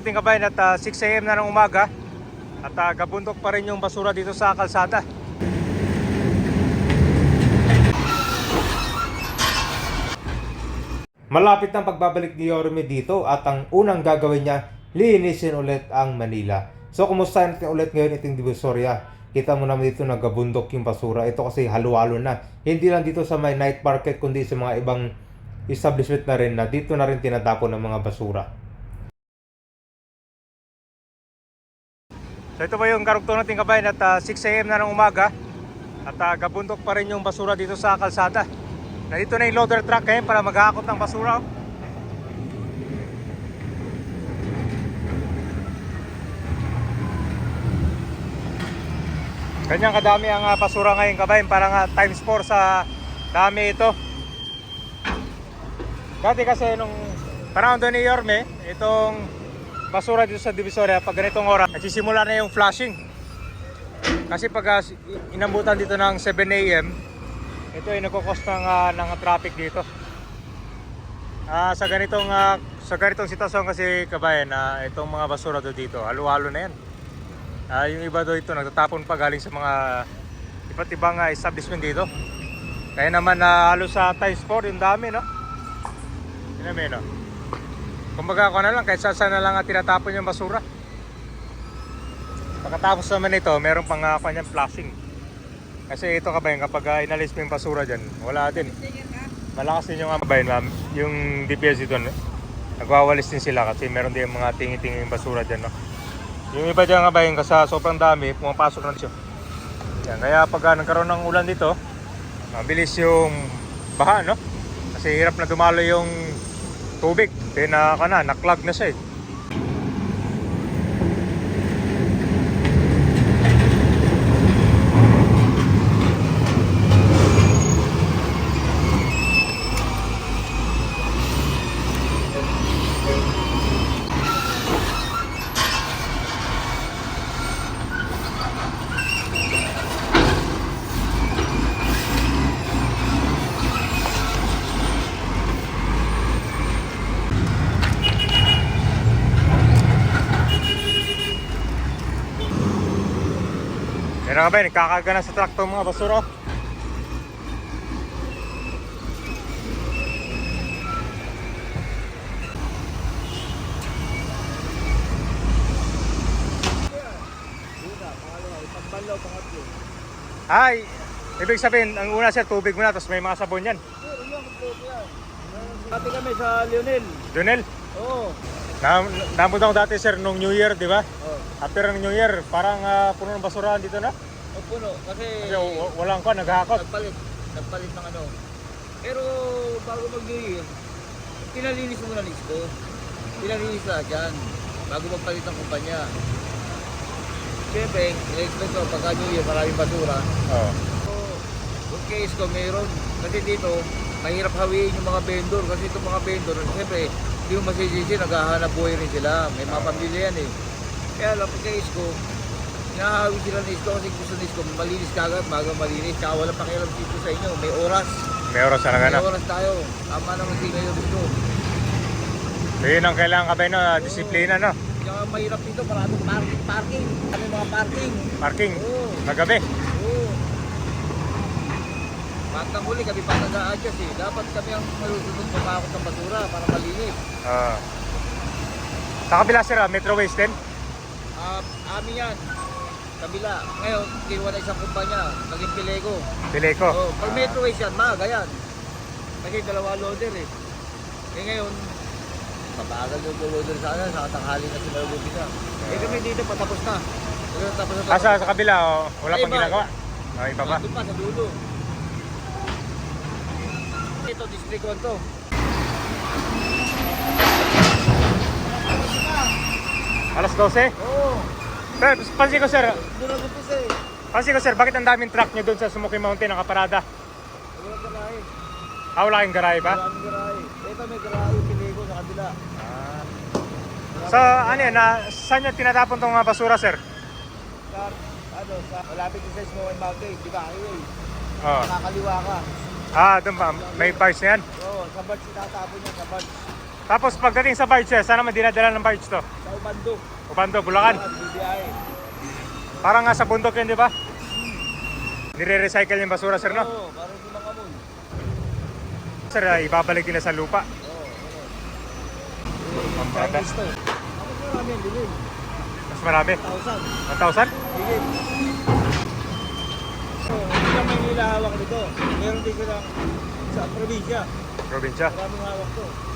natin kabayan at ah, 6 a.m. na ng umaga at ah, gabundok pa rin yung basura dito sa kalsada. Malapit ang pagbabalik ni Yorme dito at ang unang gagawin niya, linisin ulit ang Manila. So kumusta natin ulit ngayon iting Divisoria? Kita mo naman dito nagabundok yung basura. Ito kasi halo-halo na. Hindi lang dito sa may night market kundi sa mga ibang establishment na rin na dito na rin tinatapon ng mga basura. So ito ba yung karugtong natin kabayan at ah, 6 a.m. na ng umaga at ah, gabundok pa rin yung basura dito sa kalsada. Nandito na yung loader truck ngayon para maghahakot ng basura. oh. Kanyang kadami ang ah, basura ngayon kabayan parang ah, times 4 sa dami ito. Dati kasi nung panahon doon ni Yorme, itong basura dito sa Divisoria pag ganitong oras, nagsisimula na yung flashing. Kasi pag ah, inambutan dito ng 7 a.m., ito ay nagkukos ng, ah, ng traffic dito. Ah, sa ganitong ah, sa ganitong sitwasyon kasi kabayan na itong mga basura do dito, halo-halo na yan. Ah, yung iba do ito nagtatapon pa galing sa mga iba't ibang ah, establishment dito. Kaya naman na halos sa times 4 yung dami, no? Yun naman, no? Kumbaga ako na lang, kahit saan na lang at tinatapon yung basura. Pagkatapos naman ito, meron pang uh, kanyang flashing. Kasi ito kabayan, kapag uh, inalis mo yung basura dyan, wala din. Malakas din yung kabayan, ma'am. Yung DPS dito, nagwawalis din sila kasi meron din mga tingi-tingi yung basura dyan. No? Yung iba dyan kabayan, kasi sobrang dami, pumapasok na siya. Yan, kaya pag uh, nagkaroon ng ulan dito, mabilis yung baha, no? Kasi hirap na dumalo yung tubig. Kaya ka na, naklag na siya eh. Meron ka ba, nagkakarga na sa truck to mga basura. Ay, ibig sabihin, ang una sir, tubig muna, tapos may mga sabon yan. Dati kami sa Lionel. Junel, Oo. Na, namunta ko dati sir nung New Year, di ba? Oh. After ng New Year, parang ah, puno ng basura dito na. O puno. Kasi Kasi w- walang ko, naghahakot. nagpalit. Nagpalit ng ano. Pero bago mag-New Year, pinalinis muna ni Isko. Pinalinis lahat yan. Bago magpalit ng kumpanya. Siyempre, in-expect ko pagka New Year, maraming basura. Oh. So, kung kay Isko, mayroon. Kasi dito, mahirap hawiin yung mga vendor. Kasi itong mga vendor, siyempre, hindi mo masisisi, naghahanap buhay rin sila. May mga pamilya yan eh. Kaya lang, pag kay Isko, Nahahawi sila ni Isko kasi gusto ni Isko malinis kagad, maga malinis. Kaya wala pakialam dito sa inyo. May oras. May oras na May oras tayo. Tama naman si Mayor Isko. So yun ang kailangan ka ba na disiplina, no? Kaya mahirap dito, maraming parking. parking. Kami mga parking. Parking, Oo. magabi. Pagkang huli, kami pa nag-a-adjust eh. Dapat kami ang malusunod pumakot ng basura para malinis. Ah. sa kabila sir, ah, Metro Waste din. Ah, amin yan. Kabila. Ngayon, kinuha na isang kumpanya. Naging Pilego. Pileco. Oh, pag Metro Waste yan, maaga yan. Kasi dalawa loader eh. Eh ngayon, mabagal yung loader sana, sa tanghali na sila umpisa. Eh kami dito patapos na. Pero tapos na Ah, sa, sa kabila, oh, wala Ay, pang iba. ginagawa. Ah, iba pa. Doon pa sa dulo. Ito, district 1 to. Alas 12. Oo. Sir, pansin ko sir, Doon umpisa eh. pansin ko sir, bakit ang daming truck nyo doon sa Smoky Mountain nakaparada? Wala garahe. Ah, wala kayong garahe ba? Wala garahe. Ito may garahe, Pilego sa kabila. Ah. So, ano yan, na, saan nyo tinatapon tong mga basura sir? Sa, ano, sa malapit sa Smoky Mountain, di ba? Highway. Oh. Nakakaliwa ka. Ah, doon ba? May bars na yan? Oo, sa Bards tinatapon niya, sa Bards. Tapos pagdating sa barge, sir, saan naman dinadala ng barge to? Sa Ubando. Ubando, Bulacan. BBI. Parang nga sa bundok yun, di ba? Nire-recycle yung basura, sir, no? Oo, parang hindi makamoy. Sir, ah, ibabalik nila sa lupa. Oo, Ang bata. Chinese to. Ako po namin, bilhin. Mas marami. 1,000. 1,000? Bilhin. Nilahawak nito. Meron din silang sa probinsya. Probinsya. Maraming hawak to.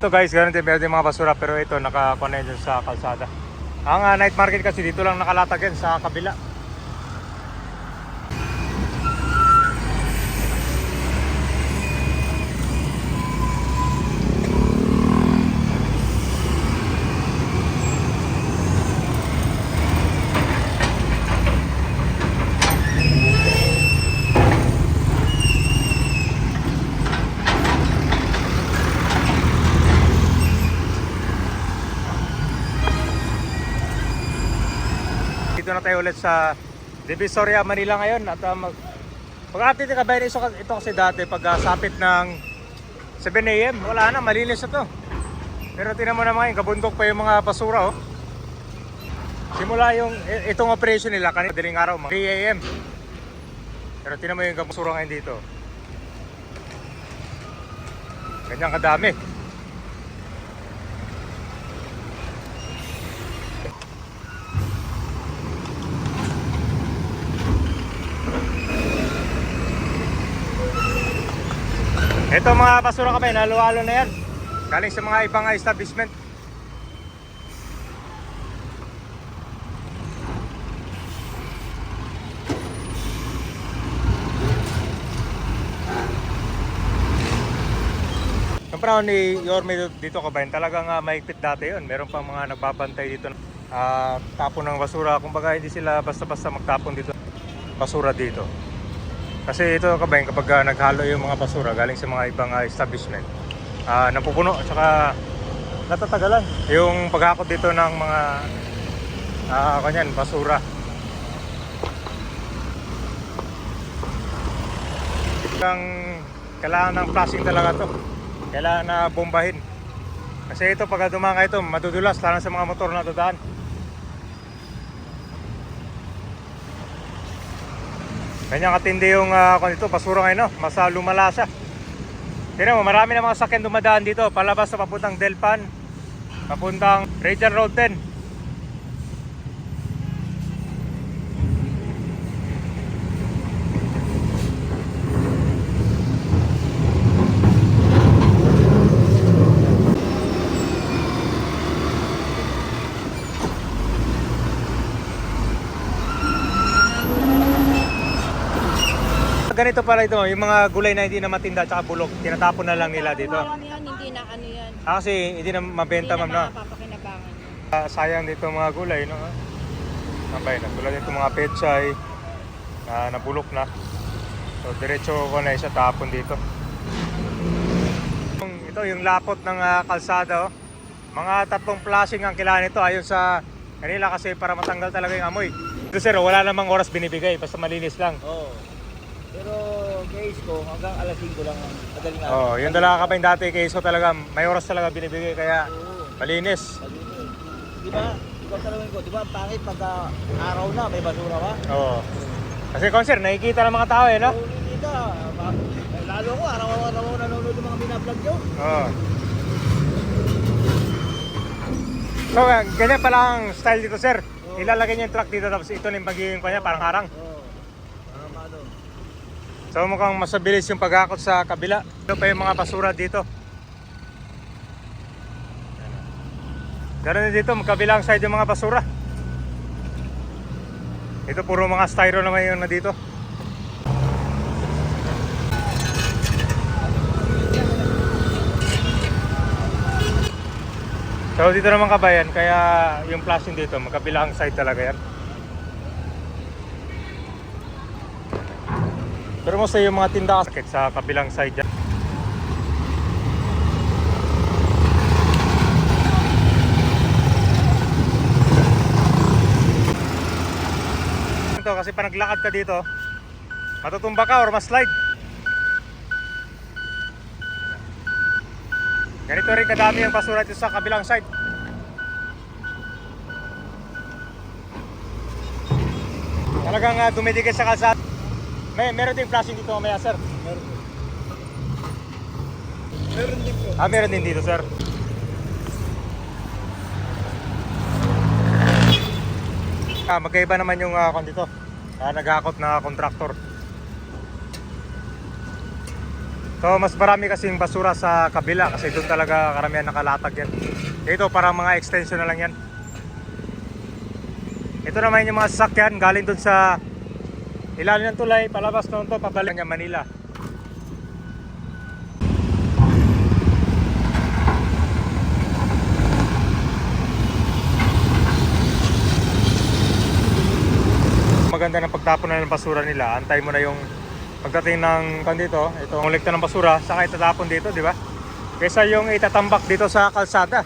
Ito guys, ganun din meron din mga basura pero ito nakakonect dyan sa kalsada. Ang ah, night market kasi dito lang nakalatag yan sa kabila. Dito na tayo ulit sa Divisoria, Manila ngayon at uh, mag Pag-update ka ba ito, kasi dati pag ah, sapit ng 7 a.m. Wala na, malinis na to. Pero tinan mo naman yung kabundok pa yung mga basura oh. Simula yung itong operation nila kanina madaling araw mga 3 a.m. Pero tinan mo yung basura ngayon dito. Ganyan kadami. Ito mga basura kami, nalo-halo na yan. Galing sa mga ibang establishment. Panahon ni Yorme dito kabayan, talagang uh, mahigpit dati yun. Meron pang mga nagbabantay dito. ah tapon ng basura. Kumbaga hindi sila basta-basta magtapon dito. Basura dito. Kasi ito kabayan, kapag ah, naghalo yung mga basura galing sa mga ibang ah, establishment, ah napupuno at saka natatagalan yung paghakot dito ng mga ah kanyan, basura. Ang kailangan ng flushing talaga to. Kailangan na bombahin. Kasi ito pag dumanga ito, madudulas lalo sa mga motor na dadaan. Ganyan katindi yung uh, kung ito, basura ngayon, no? mas uh, lumala siya. Tignan mo, marami na mga sakyan dumadaan dito, palabas sa papuntang Delpan, papuntang Region Road 10. Ganito pala ito, yung mga gulay na hindi na matinda tsaka bulok, tinatapon na lang nila dito. Ano yan, hindi na ano yan. Ah, kasi hindi na mabenta ma'am hindi no? na mapapakinabangan. Ah, sayang dito mga gulay, no? Nabay na. Tulad dito mga pechay, na nabulok na. So, diretso ko na isa tapon dito. Ito yung lapot ng ah, kalsada, oh. Mga tatlong flashing ang kailangan nito ayon sa kanila kasi para matanggal talaga yung amoy. Ito sir, wala namang oras binibigay, basta malinis lang. Oo. Pero case ko, hanggang alas 5 lang ang madaling araw. Oh, yung dalawa ka pa yung dati kay so talaga may oras talaga binibigay kaya Oo. malinis. Malinis. Di ba? Ikaw talawin ko, di ba? Pangit pagka araw na, may basura ka? Oo. Kasi concert, nakikita ng mga tao eh, no? Oo, hindi ka. Ma- Lalo ko, araw-araw nanonood ng mga binablog nyo. Oo. So, uh, ganyan pala ang style dito, sir. Ilalagay niya yung truck dito tapos ito na yung magiging kanya, parang harang. Oo. So, mukhang mas mabilis yung paghakot sa kabila. Ito pa yung mga basura dito. Ganun din dito, magkabilang side yung mga basura. Ito puro mga styro naman yung na dito. So dito naman kabayan, kaya yung flashing dito, magkabilang side talaga yan. Pero mo sa yung mga tinda sakit sa kabilang side dyan. Ito kasi pa naglakad ka dito, matutumba ka or ma-slide. Ganito rin kadami ang basura dito sa kabilang side. Talagang uh, dumidikit sa kalsada. May meron din flashing dito mamaya, sir. Meron. Meron din po. Ah, meron din dito, sir. Ah, magkaiba naman yung uh, dito. Ah, naghakot na kontraktor. So, mas marami kasing basura sa kabila kasi doon talaga karamihan nakalatag yan. Dito parang mga extension na lang yan. Ito naman yung mga sasakyan galing doon sa ilalim ng tulay, palabas noon to, pabalik niya Manila. maganda ng pagtapon na ng basura nila. Antay mo na yung pagdating ng kan dito, itong kolekta ng basura, saka itatapon dito, di ba? Kesa yung itatambak dito sa kalsada.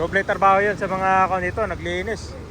Doble trabaho yun sa mga kan dito, naglinis.